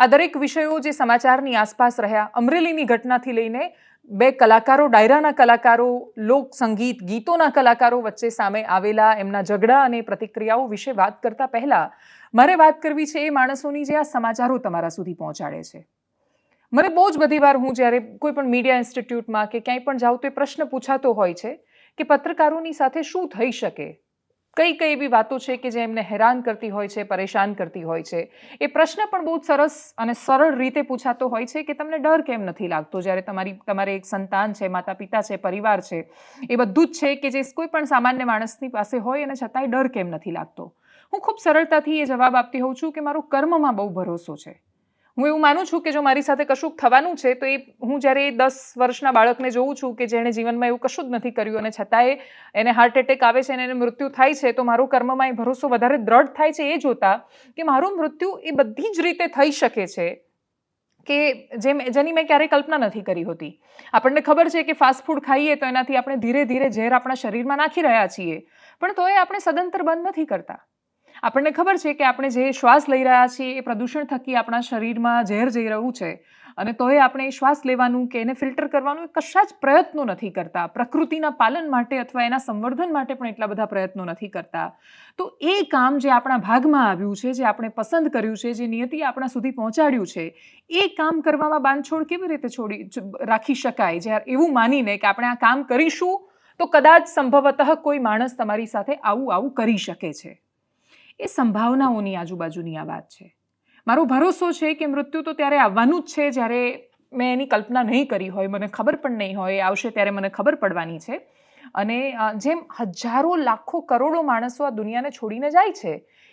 આ દરેક વિષયો જે સમાચારની આસપાસ રહ્યા, અમરેલીની ઘટનાથી લઈને બે કલાકારો, ડાયરાના કલાકારો લોક સંગીત ગીતોના કલાકારો વચ્ચે સામે આવેલા એમના ઝઘડા અને પ્રતિક્રિયાઓ વિશે વાત કરતા પહેલા, મારે વાત કરવી છે એ માણસોની જે આ સમાચારો તમારા સુધી પહોંચાડે છે. મને બહુ જ બધી વાર હું જ્યારે કોઈ પણ મીડિયા ઇન્સ્ટિટ્યૂટમાં કે ક્યાંય પણ જાઉં તો એ પ્રશ્ન પૂછાતો હોય છે કે પત્રકારોની સાથે શું થઈ શકે? કઈ કઈ એવી વાતો છે કે જે એમને હેરાન કરતી હોય છે, પરેશાન કરતી હોય છે? એ પ્રશ્ન પણ બહુ સરસ અને સરળ રીતે પૂછાતો હોય છે કે તમને ડર કેમ નથી લાગતો જ્યારે તમારી, તમારે એક સંતાન છે માતા પિતા છે, પરિવાર છે, એ બધું જ છે કે જે કોઈ પણ સામાન્ય માણસની પાસે હોય અને છતાંય ડર કેમ નથી લાગતો? હું ખૂબ સરળતાથી એ જવાબ આપતી હોઉં છું કે મારો કર્મમાં બહુ ભરોસો છે. હું એવું માનું છું કે જો મારી સાથે કશુંક થવાનું છે, તો એ હું જ્યારે એ દસ વર્ષના બાળકને જોઉં છું કે જેણે જીવનમાં એવું કશું જ નથી કર્યું અને છતાંય એને હાર્ટ એટેક આવે છે અને એને મૃત્યુ થાય છે, તો મારો કર્મમાં એ ભરોસો વધારે દ્રઢ થાય છે એ જોતા કે મારું મૃત્યુ એ બધી જ રીતે થઈ શકે છે કે જેમ, જેની મેં ક્યારેય કલ્પના નથી કરી હોતી. આપણને ખબર છે કે ફાસ્ટ ફૂડ ખાઈએ તો એનાથી આપણે ધીરે ધીરે ઝેર આપણા શરીરમાં નાખી રહ્યા છીએ, પણ તોય આપણે સદંતર બંધ નથી કરતા. આપણને ખબર છે કે આપણે જે શ્વાસ લઈ રહ્યા છીએ એ પ્રદૂષણ થકી આપણા શરીરમાં ઝેર જઈ રહ્યું છે. અને તોય આપણે એ શ્વાસ લેવાનું કે એને ફિલ્ટર કરવાનું કશા જ પ્રયત્નો નથી કરતા. પ્રકૃતિના પાલન માટે અથવા એના સંવર્ધન માટે પણ એટલા બધા પ્રયત્નો નથી કરતા. તો એ કામ જે આપણા ભાગમાં આવ્યું છે, જે આપણે પસંદ કર્યું છે, જે નિયતિ આપણા સુધી પહોંચાડ્યું છે, એ કામ કરવામાં બાંધછોડ કેવી રીતે છોડી રાખી શકાય? જ્યારે એવું માનીને કે આપણે આ કામ કરીશું તો કદાચ સંભવતઃ કોઈ માણસ તમારી સાથે આવું આવું કરી શકે છે. એ સંભાવનાઓની આજુબાજુની આ વાત છે. મારો ભરોસો છે કે મૃત્યુ તો ત્યારે આવવાનું જ છે, જ્યારે મેં એની કલ્પના નહીં કરી હોય, મને ખબર પણ નહીં હોય, આવશે ત્યારે મને ખબર પડવાની છે. અને જેમ હજારો, લાખો, કરોડો માણસો આ દુનિયાને છોડીને જાય છે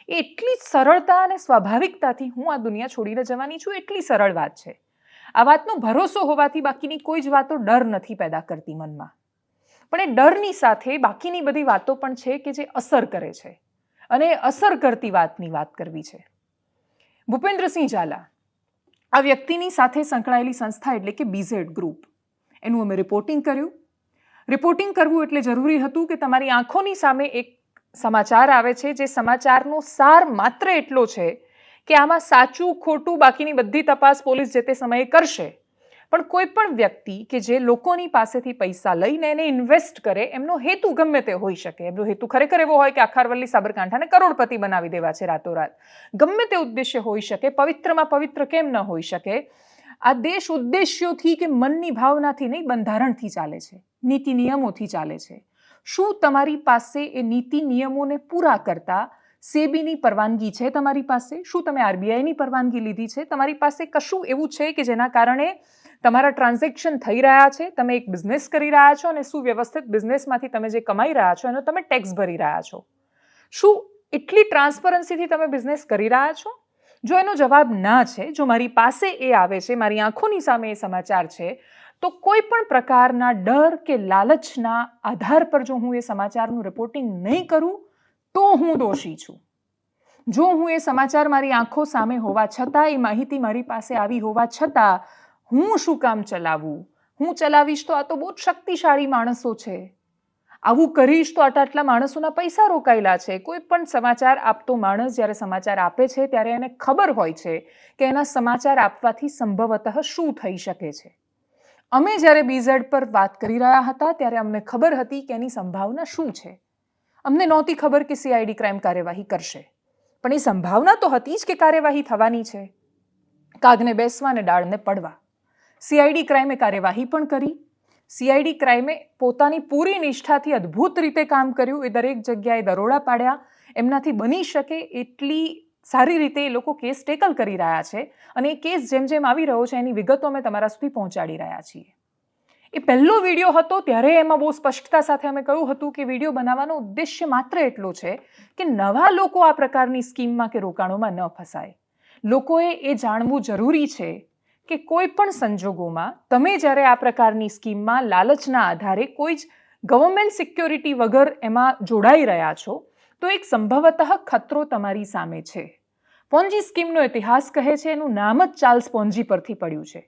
એ એટલી જ સરળતા અને સ્વાભાવિકતાથી હું આ દુનિયા છોડીને જવાની છું, એટલી સરળ વાત છે. આ વાતનો ભરોસો હોવાથી બાકીની કોઈ જ વાતો ડર નથી પેદા કરતી મનમાં. પણ એ ડરની સાથે બાકીની બધી વાતો પણ છે કે જે અસર કરે છે. અને અસર કરતી વાતની વાત કરવી છે. ભૂપેન્દ્રસિંહ ઝાલા, આ વ્યક્તિની સાથે સંકળાયેલી સંસ્થા એટલે કે બીઝેડ ગ્રુપ એનું અમે રિપોર્ટિંગ કર્યું. રિપોર્ટિંગ કરવું એટલે જરૂરી હતું કે તમારી આંખોની સામે એક સમાચાર આવે છે, જે સમાચારનો સાર માત્ર એટલો છે કે આમાં સાચું ખોટું બાકીની બધી તપાસ પોલીસ જે તે સમયે કરશે. પણ કોઈ પણ વ્યક્તિ કે જે લોકોની પાસેથી પૈસા લઈને એને ઇન્વેસ્ટ કરે, એમનો હેતુ ગમે તે હોઈ શકે. એમનો હેતુ ખરેખર એવો હોય કે આખારવલ્લી સાબરકાંઠાને કરોડપતિ બનાવી દેવા છે રાતોરાત. ગમે તે ઉદ્દેશ્ય હોઈ શકે, પવિત્રમાં પવિત્ર કેમ ન હોઈ શકે, આ દેશ ઉદ્દેશ્યોથી કે મનની ભાવનાથી નહીં, બંધારણથી ચાલે છે, નીતિ નિયમોથી ચાલે છે. શું તમારી પાસે એ નીતિ નિયમોને પૂરા કરતા સેબીની પરવાનગી છે તમારી પાસે? શું તમે આરબીઆઈની પરવાનગી લીધી છે? તમારી પાસે કશું એવું છે કે જેના કારણે તમારા ટ્રાન્ઝેક્શન થઈ રહ્યા છે, તમે એક બિઝનેસ કરી રહ્યા છો અને સુવ્યવસ્થિત બિઝનેસમાંથી તમે જે કમાઈ રહ્યા છો, એનો તમે ટેક્સ ભરી રહ્યા છો. શું એટલી ટ્રાન્સપરન્સીથી તમે બિઝનેસ કરી રહ્યા છો? જો એનો જવાબ ના છે, જો મારી પાસે એ આવે છે, મારી આંખોની સામે એ સમાચાર છે, તો કોઈ પણ પ્રકારના ડર કે લાલચના આધાર પર જો હું એ સમાચારનું રિપોર્ટિંગ નહીં કરું, તો હું દોષી છું. જો હું એ સમાચાર મારી આંખો સામે હોવા છતાં, એ માહિતી મારી પાસે આવી હોવા છતાં હું શું કામ ચલાવું? હું ચલાવીશ તો આ તો બહુ જ શક્તિશાળી માણસો છે. આવું કરીશ તો આટલા આટલા માણસોના પૈસા રોકાયેલા છે. કોઈ પણ સમાચાર આપતો માણસ જ્યારે સમાચાર આપે છે, ત્યારે એને ખબર હોય છે કે એના સમાચાર આપવાથી સંભવતઃ શું થઈ શકે છે. અમે જ્યારે બીઝેડ પર વાત કરી રહ્યા હતા, ત્યારે અમને ખબર હતી કે એની સંભાવના શું છે. અમને નહોતી ખબર કે સીઆઈડી ક્રાઇમ કાર્યવાહી કરશે. પણ એ સંભાવના તો હતી જ કે કાર્યવાહી થવાની છે. કાગને બેસવા અને ડાળને પડવા. સીઆઈડી ક્રાઇમે કાર્યવાહી પણ કરી. સીઆઈડી ક્રાઇમે પોતાની પૂરી નિષ્ઠાથી અદ્ભુત રીતે કામ કર્યું. એ દરેક જગ્યાએ દરોડા પાડ્યા. એમનાથી બની શકે એટલી સારી રીતે એ લોકો કેસ ટેકલ કરી રહ્યા છે અને એ કેસ જેમ જેમ આવી રહ્યો છે એની વિગતો અમે તમારા સુધી પહોંચાડી રહ્યા છીએ. એ પહેલો વીડિયો હતો ત્યારે એમાં બહુ સ્પષ્ટતા સાથે અમે કહ્યું હતું કે વીડિયો બનાવવાનો ઉદ્દેશ્ય માત્ર એટલો છે કે નવા લોકો આ પ્રકારની સ્કીમમાં કે રોકાણોમાં ન ફસાય. લોકોએ એ જાણવું જરૂરી છે કે કોઈ પણ સંજોગોમાં તમે જ્યારે આ પ્રકારની સ્કીમમાં લાલચના આધારે કોઈ જ ગવર્મેન્ટ સિક્યોરિટી વગર એમાં જોડાઈ રહ્યા છો, તો એક સંભવતઃ ખતરો તમારી સામે છે. પોન્જી સ્કીમનો ઇતિહાસ કહે છે, એનું નામ જ ચાર્લ્સ પોન્જી પરથી પડ્યું છે.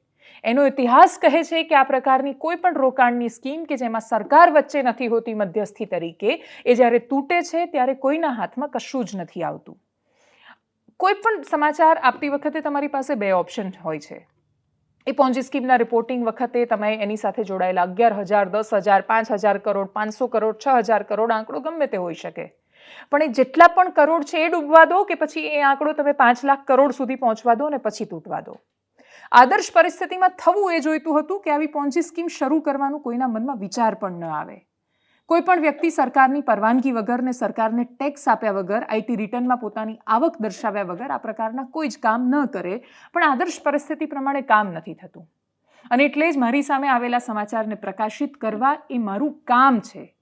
એનો ઇતિહાસ કહે છે કે આ પ્રકારની કોઈ પણ રોકાણની સ્કીમ કે જેમાં સરકાર વચ્ચે નથી હોતી મધ્યસ્થી તરીકે, એ જ્યારે તૂટે છે ત્યારે કોઈના હાથમાં કશું જ નથી આવતું. કોઈ પણ સમાચાર આપતી વખતે તમારી પાસે બે ઓપ્શન હોય છે. એ પોન્જી સ્કીમના રિપોર્ટિંગ વખતે તમે એની સાથે જોડાયેલા અગિયાર હજાર, દસ હજાર, પાંચ હજાર કરોડ, પાંચસો કરોડ, છ હજાર કરોડ આંકડો ગમે તે હોઈ શકે. પણ એ જેટલા પણ કરોડ છે એ ડૂબવા દો કે પછી એ આંકડો તમે પાંચ લાખ કરોડ સુધી પહોંચવા દો અને પછી તૂટવા દો. આદર્શ પરિસ્થિતિમાં થવું એ જોઈતું હતું કે આવી પોન્જી સ્કીમ શરૂ કરવાનું કોઈના મનમાં વિચાર પણ ન આવે. કોઈ પણ વ્યક્તિ સરકારની પરવાનગી વગર ને સરકારને ટેક્સ આપ્યા વગર આઈટી રિટર્નમાં પોતાની આવક દર્શાવ્યા વગર આ પ્રકારના કોઈ જ કામ ન કરે, પણ આદર્શ પરિસ્થિતિ પ્રમાણે કામ નથી થતું. અને એટલે જ મારી સામે આવેલા સમાચારને પ્રકાશિત કરવા એ મારું કામ છે,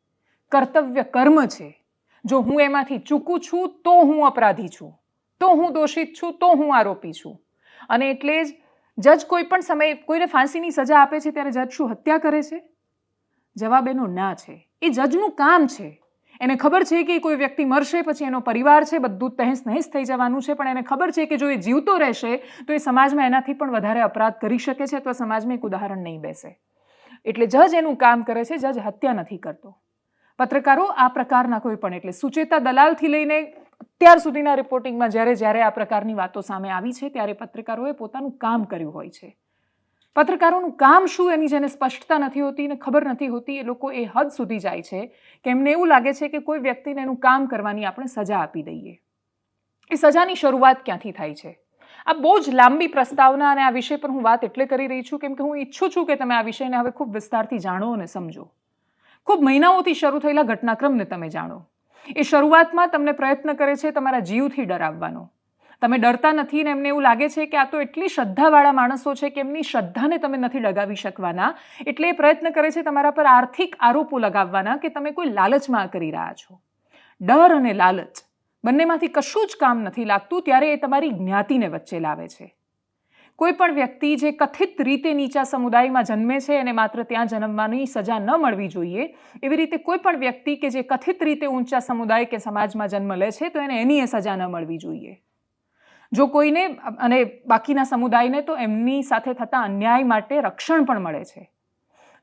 કર્તવ્ય કર્મ છે. જો હું એમાંથી ચૂકું છું, તો હું અપરાધી છું. તો હું દોષિત છું, તો હું આરોપી છું. અને એટલે જ જજ કોઈ પણ સમયે કોઈને ફાંસીની સજા આપે છે, ત્યારે જજ શું હત્યા કરે છે? જવાબ એનો ના છે. એ જજનું કામ છે. એને ખબર છે કે કોઈ વ્યક્તિ મરશે, પછી એનો પરિવાર છે, બધું તહેસ નહેસ થઈ જવાનું છે, પણ એને ખબર છે કે જો એ જીવતો રહેશે, તો એ સમાજમાં એનાથી પણ વધારે અપરાધ કરી શકે છે, અથવા સમાજમાં એક ઉદાહરણ નહીં બેસે. એટલે જજ એનું કામ કરે છે, જજ હત્યા નથી કરતો. પત્રકારો આ પ્રકારના કોઈ પણ, એટલે સુચેતા દલાલથી લઈને અત્યાર સુધીના રિપોર્ટિંગમાં જ્યારે જ્યારે આ પ્રકારની વાતો સામે આવી છે, ત્યારે પત્રકારોએ પોતાનું કામ કર્યું હોય છે. પત્રકારોનું કામ શું એની જેને સ્પષ્ટતા નથી હોતી ને ખબર નથી હોતી, એ લોકો એ હદ સુધી જાય છે કે એમને એવું લાગે છે કે કોઈ વ્યક્તિને એનું કામ કરવાની આપણે સજા આપી દઈએ. એ સજાની શરૂઆત ક્યાંથી થાય છે? આ બહુ જ લાંબી પ્રસ્તાવના અને આ વિષય પર હું વાત એટલે કરી રહી છું કેમ કે હું ઈચ્છું છું કે તમે આ વિષયને હવે ખૂબ વિસ્તારથી જાણો અને સમજો. ખૂબ મહિનાઓથી શરૂ થયેલા ઘટનાક્રમને તમે જાણો. એ શરૂઆતમાં તમને પ્રયત્ન કરે છે તમારા જીવથી ડરાવવાનો. તમે ડરતા નથી ને એમને એવું લાગે છે કે આ તો એટલી શ્રદ્ધાવાળા માણસો છે કે એમની શ્રદ્ધાને તમે નથી ડગાવી શકવાના? એટલે એ પ્રયત્ન કરે છે તમારા પર આર્થિક આરોપો લગાવવાના કે તમે કોઈ લાલચમાં કરી રહ્યા છો? ડર અને લાલચ બંનેમાંથી કશું જ કામ નથી લાગતું ત્યારે એ તમારી જ્ઞાતિને વચ્ચે લાવે છે. કોઈ પણ વ્યક્તિ જે કથિત રીતે નીચા સમુદાયમાં જન્મે છે અને માત્ર ત્યાં જન્મવાની સજા ન મળવી જોઈએ, એવી રીતે કોઈ પણ વ્યક્તિ કે જે કથિત રીતે ઊંચા સમુદાય કે સમાજમાં જન્મ લે છે તો એને એની એ સજા ન મળવી જોઈએ. જો કોઈને અને બાકીના સમુદાયને તો એમની સાથે થતા અન્યાય માટે રક્ષણ પણ મળે છે.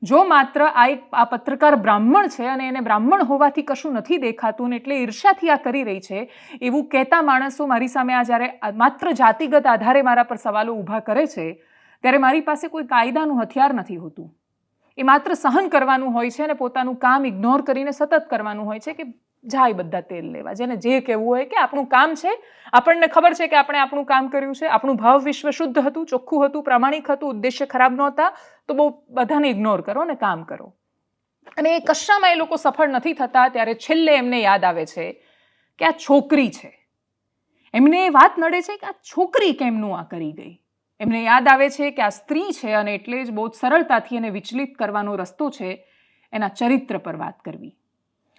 જો માત્ર આ એક, આ પત્રકાર બ્રાહ્મણ છે અને એને બ્રાહ્મણ હોવાથી કશું નથી દેખાતું ને એટલે ઈર્ષાથી આ કરી રહી છે, એવું કહેતા માણસો મારી સામે આ જ્યારે માત્ર જાતિગત આધારે મારા પર સવાલો ઊભા કરે છે, ત્યારે મારી પાસે કોઈ કાયદાનું હથિયાર નથી હોતું. એ માત્ર સહન કરવાનું હોય છે અને પોતાનું કામ ઇગ્નોર કરીને સતત કરવાનું હોય છે કે જાય બધા તેલ લેવા. જેને જે કહેવું હોય કે આપણું કામ છે, આપણને ખબર છે કે આપણે આપણું કામ કર્યું છે, આપણું ભાવ વિશ્વ શુદ્ધ હતું, ચોખ્ખું હતું, પ્રામાણિક હતું, ઉદ્દેશ્ય ખરાબ નહોતા, તો બહુ બધાને ઇગ્નોર કરો અને કામ કરો. અને એ કશામાં એ લોકો સફળ નથી થતા, ત્યારે છેલ્લે એમને યાદ આવે છે કે આ છોકરી છે. એમને એ વાત નડે છે કે આ છોકરી કેમનું આ કરી ગઈ? એમને યાદ આવે છે કે આ સ્ત્રી છે અને એટલે જ બહુ સરળતાથી એને વિચલિત કરવાનો રસ્તો છે એના ચરિત્ર પર વાત કરવી.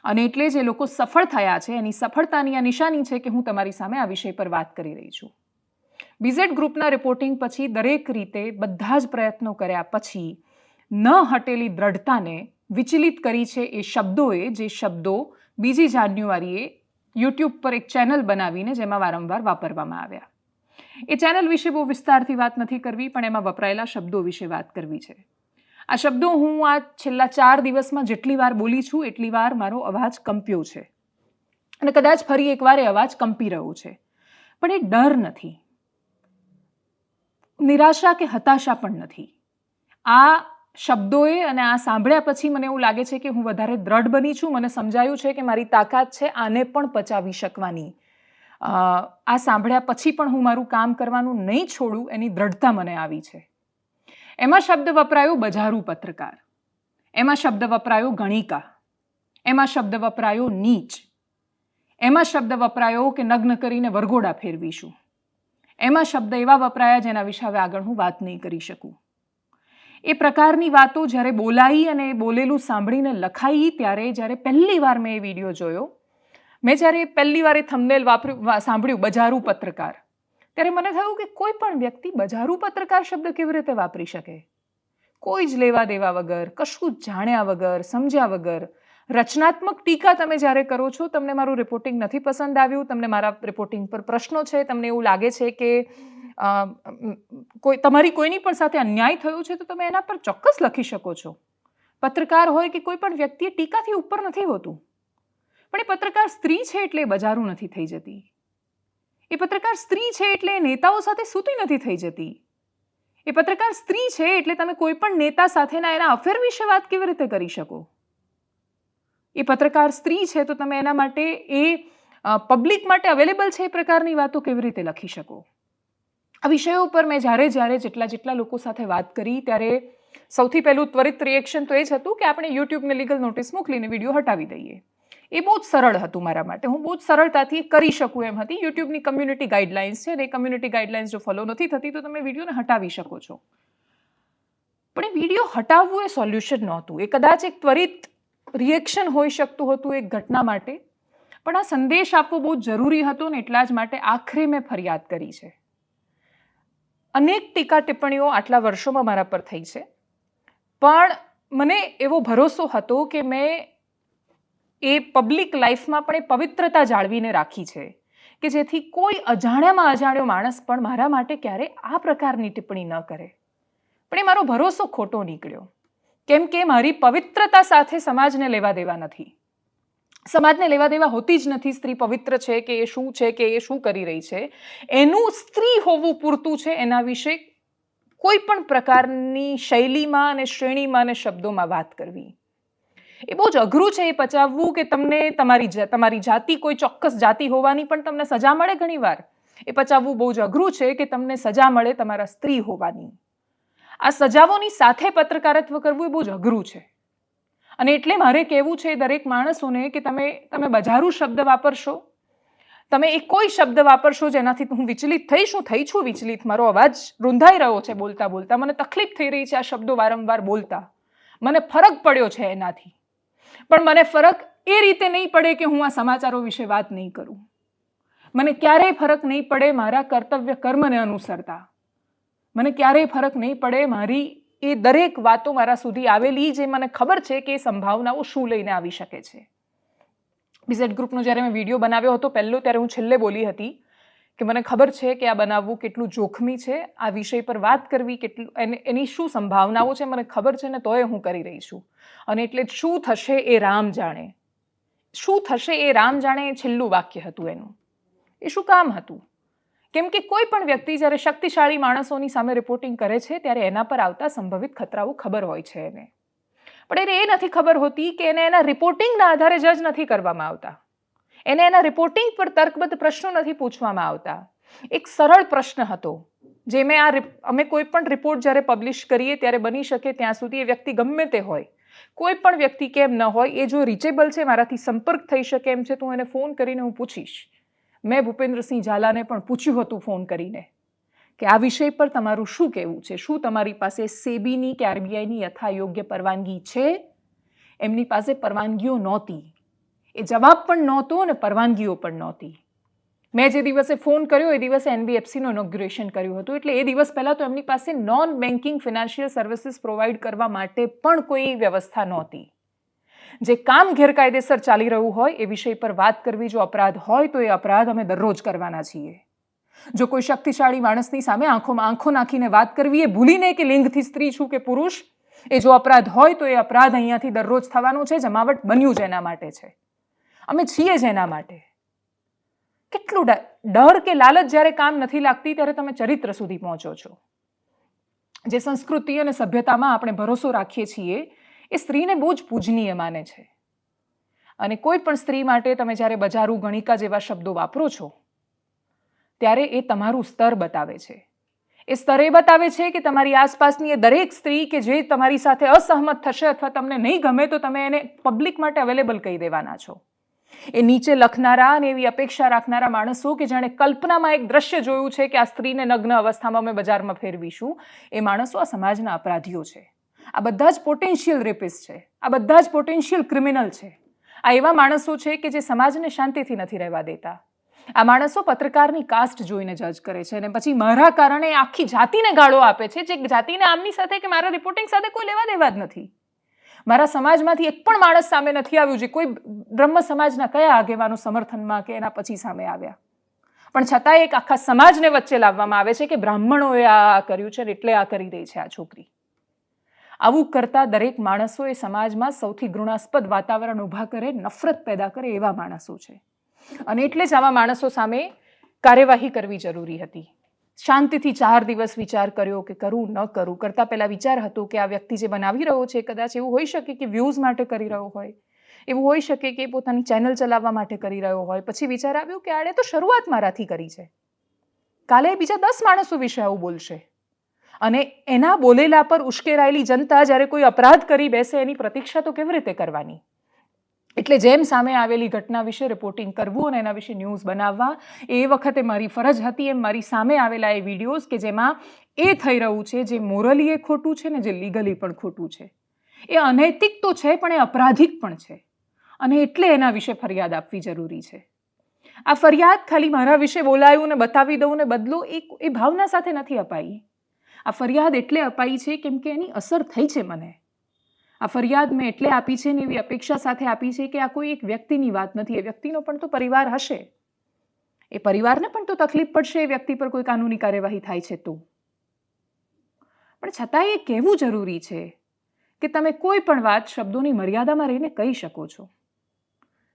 અને એટલે જ લોકો સફળ થયા છે. એની સફળતાની આ નિશાની છે કે હું તમારી સામે આ વિષય પર વાત કરી રહી છું. બીઝેડ ગ્રુપના રિપોર્ટિંગ પછી દરેક રીતે બધા જ પ્રયત્નો કર્યા પછી ન હટેલી દ્રઢતાને વિચલિત કરી છે એ શબ્દોએ, જે શબ્દો બીજી જાન્યુઆરીએ યુટ્યુબ પર એક ચેનલ બનાવીને જેમાં વારંવાર વાપરવામાં આવ્યા. એ ચેનલ વિશે બહુ વિસ્તારથી વાત નથી કરવી, પણ એમાં વપરાયેલા શબ્દો વિશે વાત કરવી છે. આ શબ્દો હું આ છેલ્લા ચાર દિવસમાં જેટલી વાર બોલી છું, એટલી વાર મારો અવાજ કંપ્યો છે. અને કદાચ ફરી એકવાર એ અવાજ કંપી રહ્યો છે. પણ એ ડર નથી. નિરાશા કે હતાશા પણ નથી. આ શબ્દોએ અને આ સાંભળ્યા પછી મને એવું લાગે છે કે હું વધારે દ્રઢ બની છું. મને સમજાયું છે કે મારી તાકાત છે, આને પણ પચાવી શકવાની. આ સાંભળ્યા પછી પણ હું મારું કામ કરવાનું નહીં છોડું, એની દ્રઢતા મને આવી છે. એમાં શબ્દ વપરાયો બજારુ પત્રકાર. એમાં શબ્દ વપરાયો ગણિકા. એમાં શબ્દ વપરાયો નીચ. એમાં શબ્દ વપરાયો કે નગ્ન કરીને વરઘોડા ફેરવીશું. એમાં શબ્દ એવા વપરાયા જેના વિશે હવે આગળ હું વાત નહીં કરી શકું. એ પ્રકારની વાતો જ્યારે બોલાઈ અને બોલેલું સાંભળીને લખાઈ ત્યારે જ્યારે પહેલી વાર મેં એ વીડિયો જોયો, મેં જ્યારે પહેલી વાર એ થંબનેલ વાપર્યું સાંભળ્યું બજારું પત્રકાર. ત્યારે મને થયું કે કોઈ પણ વ્યક્તિ બજારું પત્રકાર શબ્દ કેવી રીતે વાપરી શકે? કોઈ જ લેવા દેવા વગર, કશું જ જાણ્યા વગર, સમજ્યા વગર. રચનાત્મક ટીકા તમે જ્યારે કરો છો, તમને મારું રિપોર્ટિંગ નથી પસંદ આવ્યું, તમને મારા રિપોર્ટિંગ પર પ્રશ્નો છે, તમને એવું લાગે છે કે કોઈ, તમારી કોઈની પણ સાથે અન્યાય થયો છે, તો તમે એના પર ચોક્કસ લખી શકો છો. પત્રકાર હોય કે કોઈ પણ વ્યક્તિ ટીકાથી ઉપર નથી હોતું. પણ એ પત્રકાર સ્ત્રી છે એટલે બજારું નથી થઈ જતી. એ પત્રકાર સ્ત્રી છે એટલે નેતાઓ સાથે સૂતી નથી થઈ જતી. એ પત્રકાર સ્ત્રી છે એટલે તમે કોઈ પણ નેતા સાથેના એના અફેર વિશે વાત કેવી રીતે કરી શકો? એ પત્રકાર સ્ત્રી છે તો તમે એના માટે એ પબ્લિક માટે અવેલેબલ છે એ પ્રકારની વાતો કેવી રીતે લખી શકો? આ વિષયો ઉપર મેં જ્યારે જ્યારે જેટલા જેટલા લોકો સાથે વાત કરી ત્યારે સૌથી પહેલું ત્વરિત રિએક્શન તો એ જ હતું કે આપણે યુટ્યુબને લીગલ નોટિસ મોકલીને વીડિયો હટાવી દઈએ. એ બહુ જ સરળ હતું મારા માટે. હું બહુ જ સરળતાથી કરી શકું એમ હતી. યુટ્યુબની કમ્યુનિટી ગાઈડલાઇન્સ છે અને એ કમ્યુનિટી ગાઈડલાઇન્સ જો ફોલો નથી થતી તો તમે વિડીયોને હટાવી શકો છો. પણ એ વીડિયો હટાવવું એ સોલ્યુશન નહોતું. એ કદાચ એક ત્વરિત રિએક્શન હોઈ શકતું હતું એક ઘટના માટે, પણ આ સંદેશ આપવો બહુ જરૂરી હતો ને એટલા જ માટે આખરે મેં ફરિયાદ કરી છે. અનેક ટીકા ટિપ્પણીઓ આટલા વર્ષોમાં મારા પર થઈ છે. પણ મને એવો ભરોસો હતો કે મેં એ પબ્લિક લાઈફમાં પણ એ પવિત્રતા જાળવીને રાખી છે કે જેથી કોઈ અજાણ્યામાં અજાણ્યો માણસ પણ મારા માટે ક્યારે આ પ્રકારની ટિપ્પણી ન કરે. પણ એ મારો ભરોસો ખોટો નીકળ્યો. કેમ કે મારી પવિત્રતા સાથે સમાજને લેવા દેવા નથી. સમાજને લેવા દેવા હોતી જ નથી સ્ત્રી પવિત્ર છે કે એ શું છે કે એ શું કરી રહી છે. એનું સ્ત્રી હોવું પૂરતું છે એના વિશે કોઈ પણ પ્રકારની શૈલીમાં અને શ્રેણીમાં અને શબ્દોમાં વાત કરવી. એ બહુ જ અઘરું છે એ પચાવવું કે તમને તમારી તમારી જાતિ કોઈ ચોક્કસ જાતિ હોવાની પણ તમને સજા મળે ઘણીવાર? એ પચાવવું બહુ જ અઘરું છે કે તમને સજા મળે તમારા સ્ત્રી હોવાની. આ સજાઓની સાથે પત્રકારત્વ કરવું એ બહુ જ અઘરું છે. અને એટલે મારે કહેવું છે દરેક માણસોને કે તમે તમે બજારું શબ્દ વાપરશો. તમે એ કોઈ શબ્દ વાપરશો જેનાથી હું વિચલિત થઈશ હું થઈ છું વિચલિત. મારો અવાજ રૂંધાઈ રહ્યો છે બોલતા બોલતા. મને તકલીફ થઈ રહી છે આ શબ્દો વારંવાર બોલતા. મને ફરક પડ્યો છે એનાથી. પણ મને ફરક એ રીતે નહીં પડે કે હું આ સમાચારો વિશે વાત નહીં કરું. મને ક્યારેય ફરક નહીં પડે મારા કર્તવ્ય કર્મને અનુસરતા. મને ક્યારેય ફરક નહીં પડે મારી એ દરેક વાતો મારા સુધી આવેલી જે મને ખબર છે કે એ સંભાવનાઓ શું લઈને આવી શકે છે. બીઝેડ ગ્રુપનો જ્યારે મેં વીડિયો બનાવ્યો હતો, પહેલો ત્યારે હું છેલ્લે બોલી હતી કે મને ખબર છે કે આ બનાવવું કેટલું જોખમી છે, આ વિષય પર વાત કરવી કેટલું, એને શું સંભાવનાઓ છે મને ખબર છે ને તોય હું કરી રહી છું. અને એટલે શું થશે એ રામ જાણે. શું થશે એ રામ જાણે એ છેલ્લું વાક્ય હતું એનું. એ શું કામ હતું? કેમ કે કોઈ પણ વ્યક્તિ જ્યારે શક્તિશાળી માણસોની સામે રિપોર્ટિંગ કરે છે ત્યારે એના પર આવતા સંભવિત ખતરાઓ ખબર હોય છે એને. પણ એને એ નથી ખબર હોતી કે એને એના રિપોર્ટિંગના આધારે જજ નથી કરવામાં આવતા. એને એના રિપોર્ટિંગ પર તર્કબદ્ધ પ્રશ્નો નથી પૂછવામાં આવતા. એક સરળ પ્રશ્ન હતો, જે મેં આ અમે કોઈ પણ રિપોર્ટ જ્યારે પબ્લિશ કરીએ ત્યારે બની શકે ત્યાં સુધી એ વ્યક્તિ ગમે તે હોય. કોઈ પણ વ્યક્તિ કેમ ન હોય, એ જો રીચેબલ છે, મારાથી સંપર્ક થઈ શકે એમ છે, તો હું એને ફોન કરીને હું પૂછીશ. મેં ભૂપેન્દ્રસિંહ ઝાલાને પણ પૂછ્યું હતું ફોન કરીને કે આ વિષય પર તમારું શું કહેવું છે? શું તમારી પાસે સેબીની કે આરબીઆઈની યથાયોગ્ય પરવાનગી છે? એમની પાસે પરવાનગીઓ નહોતી. એ જવાબ પણ નહોતો અને પરવાનગીઓ પણ નહોતી. મેં જે દિવસે ફોન કર્યો, એ દિવસે એનબીએફસીનું ઇનોગ્રેશન કર્યું હતું. એટલે એ દિવસ પહેલાં તો એમની પાસે non banking financial services provide કરવા માટે પણ કોઈ વ્યવસ્થા નહોતી. જે કામ ગેરકાયદેસર ચાલી રહ્યું હોય, એ વિષય પર વાત કરવી જો અપરાધ હોય, તો એ અપરાધ અમે દરરોજ કરવાના છીએ. જો કોઈ શક્તિશાળી માણસની સામે આંખોમાં આંખો નાખીને વાત કરવી, એ ભૂલીને કે લિંગથી સ્ત્રી છું કે પુરુષ, એ જો અપરાધ હોય, તો એ અપરાધ અહીંયાથી દરરોજ થવાનો છે, જમાવટ બન્યું જ એના માટે છે. અમે છીએ જ એના માટે. કેટલું ડર કે લાલચ જ્યારે કામ નથી લાગતી ત્યારે તમે ચરિત્ર સુધી પહોંચો છો. જે સંસ્કૃતિ અને સભ્યતામાં આપણે ભરોસો રાખીએ છીએ, એ સ્ત્રીને બહુ જ પૂજનીય માને છે. અને કોઈ પણ સ્ત્રી માટે તમે જ્યારે બજારું ગણિકા જેવા શબ્દો વાપરો છો, ત્યારે એ તમારું સ્તર બતાવે છે. એ સ્તરે બતાવે છે કે તમારી આસપાસની એ દરેક સ્ત્રી કે જે તમારી સાથે અસહમત થશે અથવા તમને નહીં ગમે તો તમે એને પબ્લિક માટે અવેલેબલ કહી દેવાના છો. એ નીચે લખનારા અને એવી અપેક્ષા રાખનારા માણસો કે જાણે કલ્પનામાં એક દ્રશ્ય જોયું છે કે આ સ્ત્રીને નગ્ન અવસ્થામાં અમે બજારમાં ફેરવીશું. એ માણસો આ સમાજના અપરાધીઓ છે. આ બધા જ પોટેન્શિયલ રેપિસ્ટ છે. આ બધા જ પોટેન્શિયલ ક્રિમિનલ છે. આ એવા માણસો છે કે જે સમાજને શાંતિથી નથી રહેવા દેતા. આ માણસો પત્રકારની કાસ્ટ જોઈને જજ કરે છે અને પછી મારા કારણે આખી જાતિને ગાળો આપે છે જે જાતિને આમની સાથે કે મારા રિપોર્ટિંગ સાથે કોઈ લેવા દેવા જ નથી. મારા સમાજમાંથી એક પણ માણસ સામે નથી આવ્યું જે કોઈ બ્રહ્મ સમાજના કયા આગેવાનો સમર્થનમાં કે એના પછી સામે આવ્યા. પણ છતાં એક આખા સમાજને વચ્ચે લાવવામાં આવે છે કે બ્રાહ્મણોએ આ કર્યું છે એટલે આ કરી રહી છે આ છોકરી. આવું કરતા દરેક માણસો એ સમાજમાં સૌથી ઘૃણાસ્પદ વાતાવરણ ઊભા કરે, નફરત પેદા કરે એવા માણસો છે. અને એટલે જ આવા માણસો સામે કાર્યવાહી કરવી જરૂરી હતી. શાંતિથી ચાર દિવસ વિચાર કર્યો કે કરું, ન કરું. કરતાં પહેલાં વિચાર હતો કે આ વ્યક્તિ જે બનાવી રહ્યો છે, કદાચ એવું હોઈ શકે કે વ્યૂઝ માટે કરી રહ્યો હોય. એવું હોઈ શકે કે પોતાની ચેનલ ચલાવવા માટે કરી રહ્યો હોય. પછી વિચાર આવ્યો કે આડે તો શરૂઆત મારાથી કરી છે. કાલે બીજા દસ માણસો વિશે આવું બોલશે. અને એના બોલેલા પર ઉશ્કેરાયેલી જનતા જ્યારે કોઈ અપરાધ કરી બેસે, એની પ્રતીક્ષા તો કેવી રીતે કરવાની? એટલે જેમ સામે આવેલી ઘટના વિશે રિપોર્ટિંગ કરવું અને એના વિશે ન્યૂઝ બનાવવા, એ વખતે મારી ફરજ હતી એમ મારી સામે આવેલા એ વિડીયોઝ કે જેમાં એ થઈ રહ્યું છે, જે મોરલી એ ખોટું છે ને જે લીગલી પણ ખોટું છે. એ અનૈતિક તો છે, પણ એ અપરાધિક પણ છે. અને એટલે એના વિશે ફરિયાદ આપવી જરૂરી છે. આ ફરિયાદ ખાલી મારા વિશે બોલાયું ને બતાવી દઉં ને બદલો એ એ ભાવના સાથે નથી અપાઈ. આ ફરિયાદ એટલે અપાઈ છે કેમ કે એની અસર થઈ છે મને. આ ફરિયાદ મેં એટલે આપી છે ને એવી અપેક્ષા સાથે આપી છે કે આ કોઈ એક વ્યક્તિની વાત નથી. એ વ્યક્તિનો પણ તો પરિવાર હશે. એ પરિવારને પણ તો તકલીફ પડશે એ વ્યક્તિ પર કોઈ કાનૂની કાર્યવાહી થાય છે તો. પણ છતાંય એ કહેવું જરૂરી છે કે તમે કોઈ પણ વાત શબ્દોની મર્યાદામાં રહીને કહી શકો છો.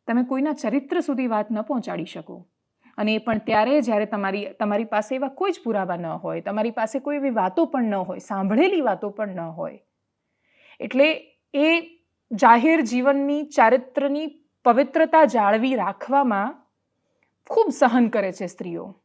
તમે કોઈના ચરિત્ર સુધી વાત ન પહોંચાડી શકો. અને એ પણ ત્યારે જ્યારે તમારી તમારી પાસે એવા કોઈ જ પુરાવા ન હોય, તમારી પાસે કોઈ એવી વાતો પણ ન હોય, સાંભળેલી વાતો પણ ન હોય. એટલે એ જાહેર જીવનની, ચારિત્રની પવિત્રતા જાળવી રાખવામાં ખૂબ સહન કરે છે સ્ત્રીઓ.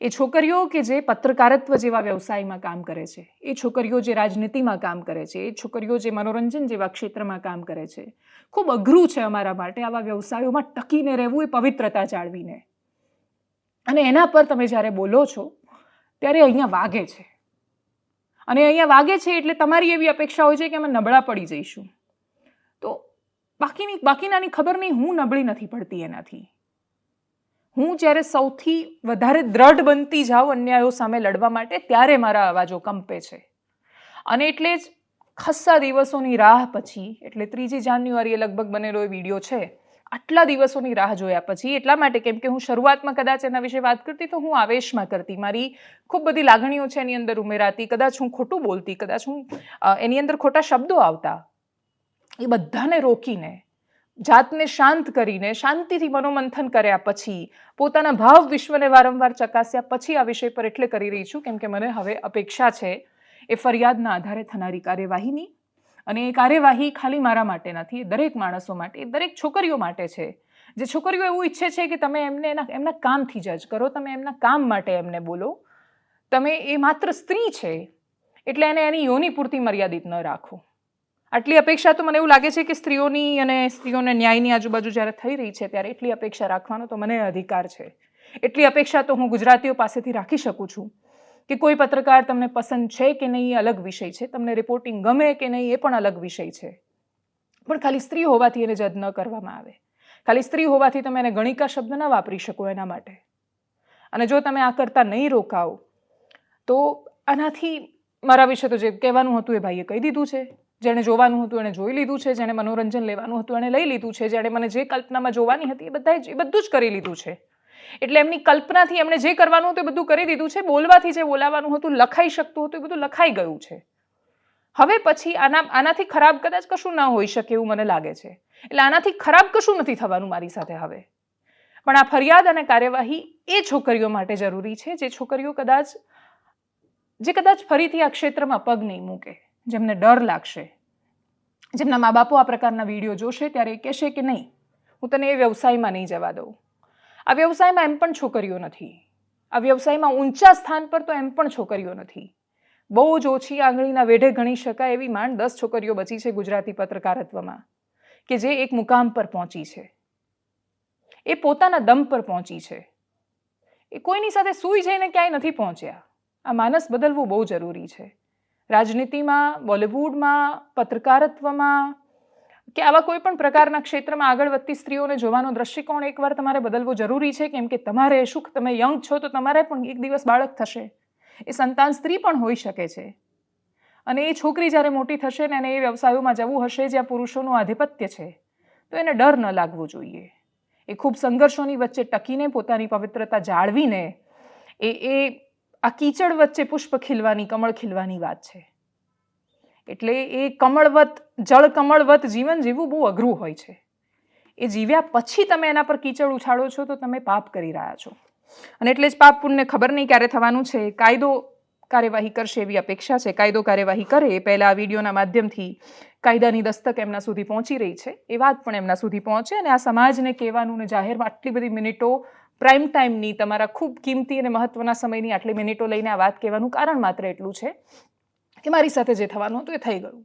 એ છોકરીઓ કે જે પત્રકારત્વ જેવા વ્યવસાયમાં કામ કરે છે, એ છોકરીઓ જે રાજનીતિમાં કામ કરે છે, એ છોકરીઓ જે મનોરંજન જેવા ક્ષેત્રમાં કામ કરે છે, ખૂબ અઘરું છે અમારા માટે આવા વ્યવસાયોમાં ટકીને રહેવું એ પવિત્રતા જાળવીને. અને એના પર તમે જ્યારે બોલો છો, ત્યારે અહીંયા વાગે છે. અને અહીંયા વાગે છે એટલે તમારી એવી અપેક્ષા હોય છે કે અમે નબળા પડી જઈશું. તો બાકીની બાકીનાની ખબર નહીં, હું નબળી નથી પડતી એનાથી. હું જ્યારે સૌથી વધારે દ્રઢ બનતી જાઉં અન્યાયો સામે લડવા માટે, ત્યારે મારા અવાજો કંપે છે. અને એટલે જ ખસ્સા દિવસોની રાહ પછી, એટલે ત્રીજી જાન્યુઆરીએ લગભગ બનેલો એ વીડિયો છે આટલા દિવસોની રાહ જોયા પછી, એટલા માટે કેમ કે હું શરૂઆતમાં કદાચ એના વિશે વાત કરતી, તો હું આવેશમાં કરતી. મારી ખૂબ બધી લાગણીઓ છે એની અંદર ઉમેરાતી. કદાચ હું ખોટું બોલતી, કદાચ હું એની અંદર ખોટા શબ્દો આવતા, એ બધાને રોકીને, જાતને શાંત કરીને, શાંતિથી મનોમંથન કર્યા પછી, પોતાના ભાવ વિશ્વને વારંવાર ચકાસ્યા પછી આ વિષય પર એટલે કરી રહી છું, કેમ કે મને હવે અપેક્ષા છે, એ ફરિયાદના આધારે થનારી કાર્યવાહીની અને એ કાર્યવાહી ખાલી મારા માટે નથી દરેક માણસો માટે દરેક છોકરીઓ માટે છે. જે છોકરીઓ એવું ઈચ્છે છે કે તમે એમને એના, એમના કામથી જજ કરો, તમે એમના કામ માટે એમને બોલો. તમે એ માત્ર સ્ત્રી છે, એટલે એને એની યોની પૂરતી મર્યાદિત ન રાખો. આટલી અપેક્ષા તો મને એવું લાગે છે કે સ્ત્રીઓની અને સ્ત્રીઓને ન્યાયની આજુબાજુ જ્યારે થઈ રહી છે, ત્યારે એટલી અપેક્ષા રાખવાનો તો મને અધિકાર છે. એટલી અપેક્ષા તો હું ગુજરાતીઓ પાસેથી રાખી શકું છું. કે કોઈ પત્રકાર તમને પસંદ છે કે નહીં એ અલગ વિષય છે? તમને રિપોર્ટિંગ ગમે કે નહીં એ પણ અલગ વિષય છે. પણ ખાલી સ્ત્રી હોવાથી એને જજ ન કરવામાં આવે. ખાલી સ્ત્રી હોવાથી તમે એને ગણિકા શબ્દ ન વાપરી શકો એના માટે. અને જો તમે આ કરતા નહીં રોકાઓ, તો આનાથી મારા વિશે તો જે કહેવાનું હતું એ ભાઈએ કહી દીધું છે. જેણે જોવાનું હતું એણે જોઈ લીધું છે. જેણે મનોરંજન લેવાનું હતું એણે લઈ લીધું છે. જેણે મને જે કલ્પનામાં જોવાની હતી એ બધા એ બધું જ કરી લીધું છે. એટલે એમની કલ્પનાથી એમણે જે કરવાનું હતું એ બધું કરી દીધું છે. બોલવાથી જે બોલાવાનું હતું, લખાઈ શકતું હતું, એ બધું લખાઈ ગયું છે. હવે પછી આના, આનાથી ખરાબ કદાચ કશું ના હોઈ શકે એવું મને લાગે છે. એટલે આનાથી ખરાબ કશું નથી થવાનું મારી સાથે હવે. પણ આ ફરિયાદ અને કાર્યવાહી એ છોકરીઓ માટે જરૂરી છે, જે છોકરીઓ કદાચ, જે કદાચ ફરીથી આ ક્ષેત્રમાં પગ નહીં મૂકે, જેમને ડર લાગશે. જેમના મા બાપો આ પ્રકારના વીડિયો જોશે ત્યારે કહેશે કે નહીં, હું તને એ વ્યવસાયમાં નહીં જવા દઉં. આ વ્યવસાયમાં એમ પણ છોકરીઓ નથી. આ વ્યવસાયમાં ઊંચા સ્થાન પર તો એમ પણ છોકરીઓ નથી. બહુ જ ઓછી આંગળીના વેઢે ગણી શકાય એવી માંડ દસ છોકરીઓ બચી છે ગુજરાતી પત્રકારત્વમાં, કે જે એક મુકામ પર પહોંચી છે. એ પોતાના દમ પર પહોંચી છે. એ કોઈની સાથે સૂઈ જઈને ક્યાંય નથી પહોંચ્યા. આ માનસ બદલવું બહુ જરૂરી છે. રાજનીતિમાં, બોલિવૂડમાં, પત્રકારત્વમાં કે આવા કોઈ પણ પ્રકારના ક્ષેત્રમાં આગળ વધતી સ્ત્રીઓને જોવાનો દ્રષ્ટિકોણ એકવાર તમારે બદલવો જરૂરી છે, કેમ કે તમારે શું, તમે યંગ છો તો તમારે પણ એક દિવસ બાળક થશે. એ સંતાન સ્ત્રી પણ હોઈ શકે છે. અને એ છોકરી જ્યારે મોટી થશે ને એને એ વ્યવસાયોમાં જવું હશે જ્યાં પુરુષોનું આધિપત્ય છે, તો એને ડર ન લાગવો જોઈએ. એ ખૂબ સંઘર્ષોની વચ્ચે ટકીને પોતાની પવિત્રતા જાળવીને એ એ આ કીચડ વચ્ચે પુષ્પ ખીલવાની, કમળ ખીલવાની વાત છે. એટલે એ કમળવત, જળ કમળવત જીવન જીવવું બહુ અઘરું હોય છે. એ જીવ્યા પછી તમે એના પર કીચડ ઉછાળો છો તો તમે પાપ કરી રહ્યા છો. અને એટલે જ પાપ પુણ્ય ખબર નહીં ક્યારે થવાનું છે. કાયદો કાર્યવાહી કરશે એવી અપેક્ષા છે. કાયદો કાર્યવાહી કરે એ પહેલાં આ વિડીયોના માધ્યમથી કાયદાની દસ્તક એમના સુધી પહોંચી રહી છે. એ વાત પણ એમના સુધી પહોંચે અને આ સમાજને કહેવાનું ને જાહેરમાં આટલી બધી મિનિટો પ્રાઇમ ટાઈમની તમારા ખૂબ કિંમતી અને મહત્ત્વના સમયની આટલી મિનિટો લઈને આ વાત કહેવાનું કારણ માત્ર એટલું છે. કે મારી સાથે જે થવાનું હતું એ થઈ ગયું.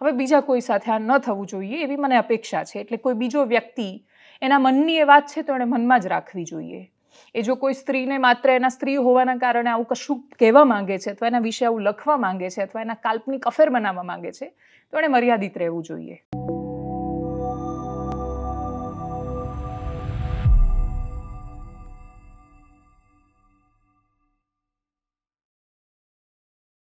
હવે બીજા કોઈ સાથે આ ન થવું જોઈએ એવી મને અપેક્ષા છે. એટલે કોઈ બીજો વ્યક્તિ એના મનની એ વાત છે તો એણે મનમાં જ રાખવી જોઈએ. એ જો કોઈ સ્ત્રીને માત્ર એના સ્ત્રી હોવાના કારણે આવું કશું કહેવા માંગે છે અથવા એના વિશે આવું લખવા માંગે છે અથવા એના કાલ્પનિક અફેર બનાવવા માંગે છે તો એણે મર્યાદિત રહેવું જોઈએ.